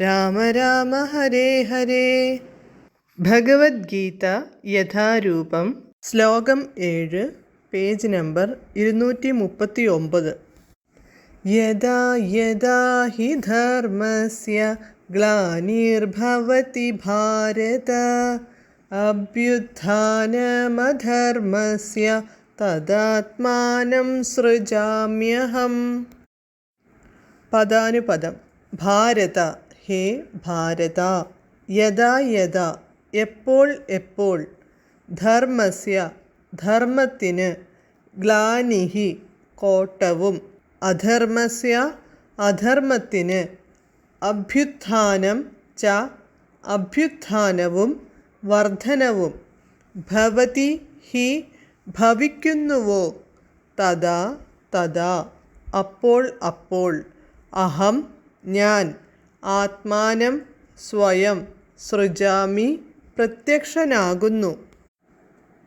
രാമ രാമ ഹരേ ഹരേ. ഭഗവത്ഗീത യഥാരൂപം ശ്ലോകം ഏഴ് page number ഇരുന്നൂറ്റി മുപ്പത്തി ഒമ്പത് യഥാ യഥാ ഹി ധർമ്മസ്യ ഗ്ലാനിർഭവതി ഭാരത. അഭ്യുത്ഥാനമധർമ്മസ്യ തദാത്മാനം സൃജാമ്യഹം. പദാനുപദം ഭാരത. ഹേ ഭാരത യഥാ യഥാ എപ്പോൾ എപ്പോൾ ധർമ്മസ്യ ധർമ്മത്തിന് ഗ്ലാനിഹി കോട്ടവും അധർമ്മസ്യ അധർമ്മത്തിന് അഭ്യുത്ഥാനം ച അഭ്യുത്ഥാനവും വർധനവും ഭവതി ഹി ഭവിക്കുന്നുവോ തഥാ തഥാ അപ്പോൾ അപ്പോൾ അഹം ഞാൻ. ആത്മാനം സ്വയം സൃജാമി പ്രത്യക്ഷനാകുന്നു.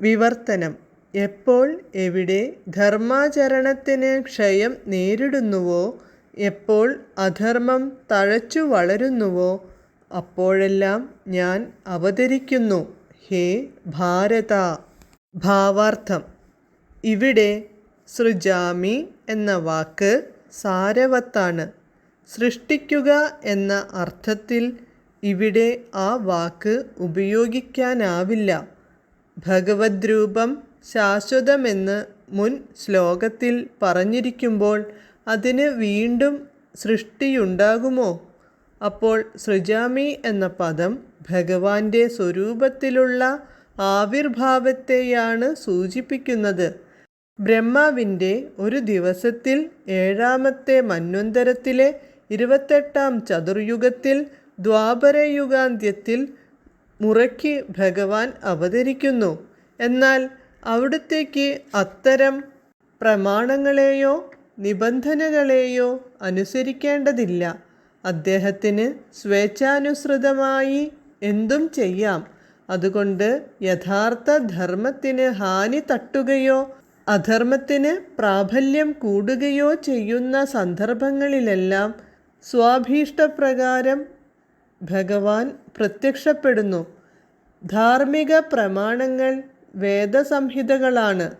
വിവർത്തനം. എപ്പോൾ എവിടെ ധർമാചരണത്തിന് ക്ഷയം നേരിടുന്നുവോ എപ്പോൾ അധർമ്മം തഴച്ചു വളരുന്നുവോ അപ്പോഴെല്ലാം ഞാൻ അവതരിക്കുന്നു. ഹേ ഭാരത! ഭാവാർത്ഥം. ഇവിടെ സൃജാമി എന്ന വാക്ക് സാരവത്താണ്. സൃഷ്ടിക്കുക എന്ന അർത്ഥത്തിൽ ഇവിടെ ആ വാക്ക് ഉപയോഗിക്കാനാവില്ല. ഭഗവത് രൂപം ശാശ്വതമെന്ന് മുൻ ശ്ലോകത്തിൽ പറഞ്ഞിരിക്കുമ്പോൾ അതിന് വീണ്ടും സൃഷ്ടിയുണ്ടാകുമോ? അപ്പോൾ സൃജാമി എന്ന പദം ഭഗവാന്റെ സ്വരൂപത്തിലുള്ള ആവിർഭാവത്തെയാണ് സൂചിപ്പിക്കുന്നത്. ബ്രഹ്മാവിന്റെ ഒരു ദിവസത്തിൽ ഏഴാമത്തെ മന്വന്തരത്തിലെ ഇരുപത്തെട്ടാം ചതുർയുഗത്തിൽ ദ്വാപരയുഗാന്ത്യത്തിൽ മുറയ്ക്ക് ഭഗവാൻ അവതരിക്കുന്നു. എന്നാൽ അവിടത്തേക്ക് അത്തരം പ്രമാണങ്ങളെയോ നിബന്ധനകളെയോ അനുസരിക്കേണ്ടതില്ല. അദ്ദേഹത്തിന് സ്വേച്ഛാനുസൃതമായി എന്തും ചെയ്യാം. അതുകൊണ്ട് യഥാർത്ഥ ധർമ്മത്തിന് ഹാനി തട്ടുകയോ അധർമ്മത്തിന് പ്രാബല്യം കൂടുകയോ ചെയ്യുന്ന സന്ദർഭങ്ങളിലെല്ലാം സ്വാഭീഷ്ടപ്രകാരം ഭഗവാൻ പ്രത്യക്ഷപ്പെടുന്നു. ധാർമ്മിക പ്രമാണങ്ങൾ വേദസംഹിതകളാണ്.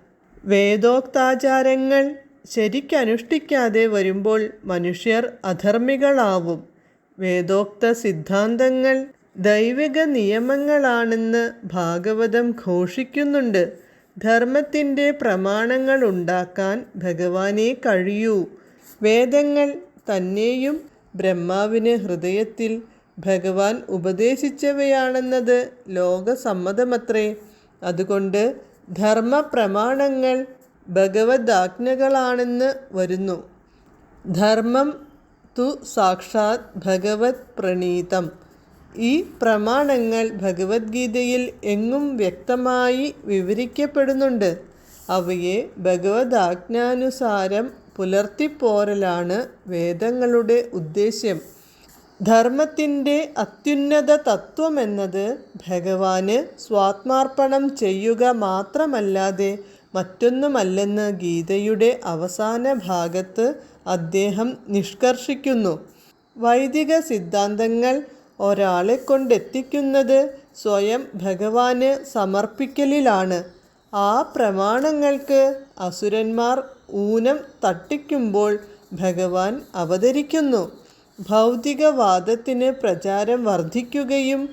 വേദോക്താചാരങ്ങൾ ശരിക്കനുഷ്ഠിക്കാതെ വരുമ്പോൾ മനുഷ്യർ അധർമ്മികളാവും. വേദോക്ത സിദ്ധാന്തങ്ങൾ ദൈവിക നിയമങ്ങളാണെന്ന് ഭാഗവതം ഘോഷിക്കുന്നുണ്ട്. ധർമ്മത്തിന്റെ പ്രമാണങ്ങൾ ഉണ്ടാക്കാൻ ഭഗവാനെ കഴിയൂ. വേദങ്ങൾ തന്നെയും ബ്രഹ്മാവിന് ഹൃദയത്തിൽ ഭഗവാൻ ഉപദേശിച്ചവയാണെന്നത് ലോകസമ്മതമത്രേ. അതുകൊണ്ട് ധർമ്മപ്രമാണങ്ങൾ ഭഗവദാജ്ഞകളാണെന്ന് വരുന്നു. ധർമ്മം തു സാക്ഷാത് ഭഗവത് പ്രണീതം. ഈ പ്രമാണങ്ങൾ ഭഗവത്ഗീതയിൽ എങ്ങും വ്യക്തമായി വിവരിക്കപ്പെടുന്നുണ്ട്. അവയെ ഭഗവദാജ്ഞാനുസാരം പുലർത്തിപ്പോരലാണ് വേദങ്ങളുടെ ഉദ്ദേശ്യം. ധർമ്മത്തിന്റെ അത്യുന്നത തത്വമെന്നത് ഭഗവാന് സ്വാത്മാർപ്പണം ചെയ്യുക മാത്രമല്ലാതെ മറ്റൊന്നുമല്ലെന്ന് ഗീതയുടെ അവസാന ഭാഗത്ത് അദ്ദേഹം നിഷ്കർഷിക്കുന്നു. വൈദിക സിദ്ധാന്തങ്ങൾ ഒരാളെ കൊണ്ടെത്തിക്കുന്നത് സ്വയം ഭഗവാന് സമർപ്പിക്കലിലാണ്. ആ പ്രമാണങ്ങൾക്ക് അസുരന്മാർ ഊനം തട്ടിക്കുമ്പോൾ ഭഗവാൻ അവതരിക്കുന്നു. ഭൗതികവാദത്തിന് പ്രചാരം വർദ്ധിക്കുകയും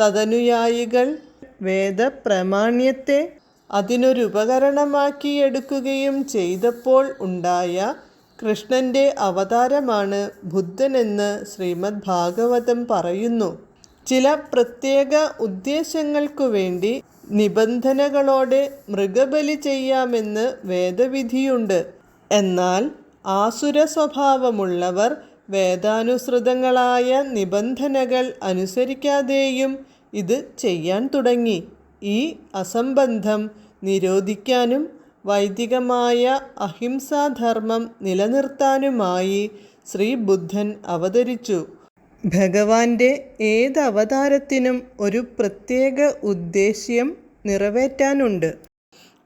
തദനുയായികൾ വേദപ്രമാണ്യത്തെ അതിനൊരുപകരണമാക്കിയെടുക്കുകയും ചെയ്തപ്പോൾ ഉണ്ടായ കൃഷ്ണന്റെ അവതാരമാണ് ബുദ്ധനെന്ന് ശ്രീമദ് ഭാഗവതം പറയുന്നു. ചില പ്രത്യേക ഉദ്ദേശങ്ങൾക്കു വേണ്ടി നിബന്ധനകളോടെ മൃഗബലി ചെയ്യാമെന്ന് വേദവിധിയുണ്ട്. എന്നാൽ ആസുര സ്വഭാവമുള്ളവർ വേദാനുസൃതങ്ങളായ നിബന്ധനകൾ അനുസരിക്കാതെയും ഇത് ചെയ്യാൻ തുടങ്ങി. ഈ അസംബന്ധം നിരോധിക്കാനും വൈദികമായ അഹിംസാധർമ്മം നിലനിർത്താനുമായി ശ്രീ ബുദ്ധൻ അവതരിച്ചു. ഭഗവാന്റെ ഏത് അവതാരത്തിനും ഒരു പ്രത്യേക ഉദ്ദേശ്യം നിറവേറ്റാനുണ്ട്.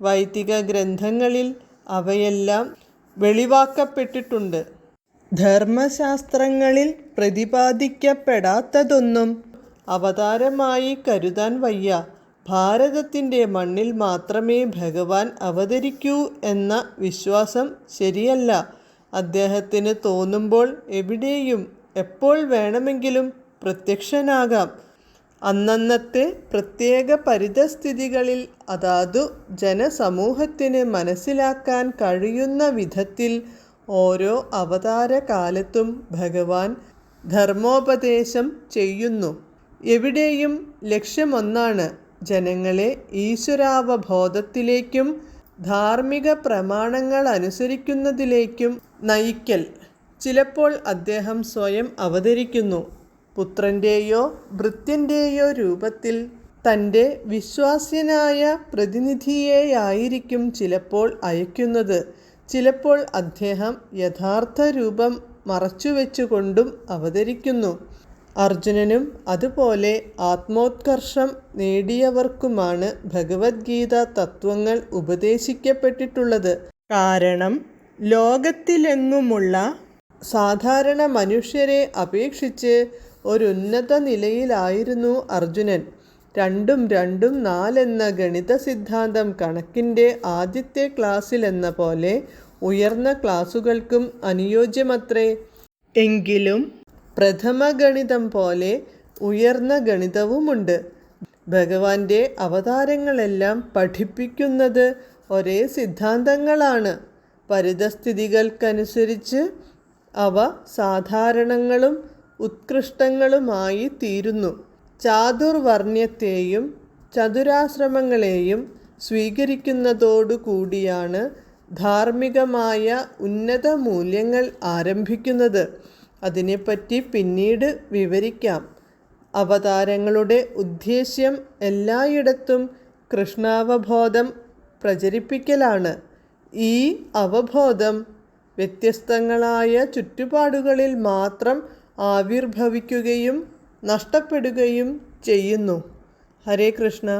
വൈദിക ഗ്രന്ഥങ്ങളിൽ അവയെല്ലാം വെളിവാക്കപ്പെട്ടിട്ടുണ്ട്. ധർമ്മശാസ്ത്രങ്ങളിൽ പ്രതിപാദിക്കപ്പെടാത്തതൊന്നും അവതാരമായി കരുതാൻ വയ്യ. ഭാരതത്തിന്റെ മണ്ണിൽ മാത്രമേ ഭഗവാൻ അവതരിക്കൂ എന്ന വിശ്വാസം ശരിയല്ല. അദ്ദേഹത്തിന് തോന്നുമ്പോൾ എവിടെയും എപ്പോൾ വേണമെങ്കിലും പ്രത്യക്ഷനാകാം. അന്നന്നത്തെ പ്രത്യേക പരിതസ്ഥിതികളിൽ അതാതു ജനസമൂഹത്തിന് മനസ്സിലാക്കാൻ കഴിയുന്ന വിധത്തിൽ ഓരോ അവതാരകാലത്തും ഭഗവാൻ ധർമ്മോപദേശം ചെയ്യുന്നു. എവിടെയും ലക്ഷ്യമൊന്നാണ് ജനങ്ങളെ ഈശ്വരാവബോധത്തിലേക്കും ധാർമ്മിക പ്രമാണങ്ങൾ അനുസരിക്കുന്നതിലേക്കും നയിക്കൽ. ചിലപ്പോൾ അദ്ദേഹം സ്വയം അവതരിക്കുന്നു. പുത്രന്റെയോ ഭൃത്യന്റെയോ രൂപത്തിൽ തന്റെ വിശ്വാസ്യനായ പ്രതിനിധിയെയായിരിക്കും ചിലപ്പോൾ അയക്കുന്നത്. ചിലപ്പോൾ അദ്ദേഹം യഥാർത്ഥ രൂപം മറച്ചുവെച്ചുകൊണ്ടും അവതരിക്കുന്നു. അർജുനനും അതുപോലെ ആത്മോത്കർഷം നേടിയവർക്കുമാണ് ഭഗവത്ഗീത തത്വങ്ങൾ ഉപദേശിക്കപ്പെട്ടിട്ടുള്ളത്. കാരണം ലോകത്തിലെങ്ങുമുള്ള സാധാരണ മനുഷ്യരെ അപേക്ഷിച്ച് ഒരുന്നത നിലയിലായിരുന്നു അർജുനൻ. രണ്ടും രണ്ടും നാലെന്ന ഗണിത സിദ്ധാന്തം കണക്കിന്റെ ആദ്യത്തെ ക്ലാസ്സിലെന്ന പോലെ ഉയർന്ന ക്ലാസുകൾക്കും അനുയോജ്യമത്രേ. എങ്കിലും പ്രഥമ ഗണിതം പോലെ ഉയർന്ന ഗണിതവുമുണ്ട്. ഭഗവാന്റെ അവതാരങ്ങളെല്ലാം പഠിപ്പിക്കുന്നത് ഒരേ സിദ്ധാന്തങ്ങളാണ്. പരിതസ്ഥിതികൾക്കനുസരിച്ച് അവ സാധാരണങ്ങളും ഉത്കൃഷ്ടങ്ങളുമായി തീരുന്നു. ചാതുർവർണ്യത്തെയും ചതുരാശ്രമങ്ങളെയും സ്വീകരിക്കുന്നതോടുകൂടിയാണ് ധാർമ്മികമായ ഉന്നത മൂല്യങ്ങൾ ആരംഭിക്കുന്നത്. അതിനെപ്പറ്റി പിന്നീട് വിവരിക്കാം. അവതാരങ്ങളുടെ ഉദ്ദേശ്യം എല്ലായിടത്തും കൃഷ്ണാവബോധം പ്രചരിപ്പിക്കലാണ്. ഈ അവബോധം വ്യത്യസ്തങ്ങളായ ചുറ്റുപാടുകളിൽ മാത്രം ആവിർഭവിക്കുകയും നഷ്ടപ്പെടുകയും ചെയ്യുന്നു. ഹരേ കൃഷ്ണ.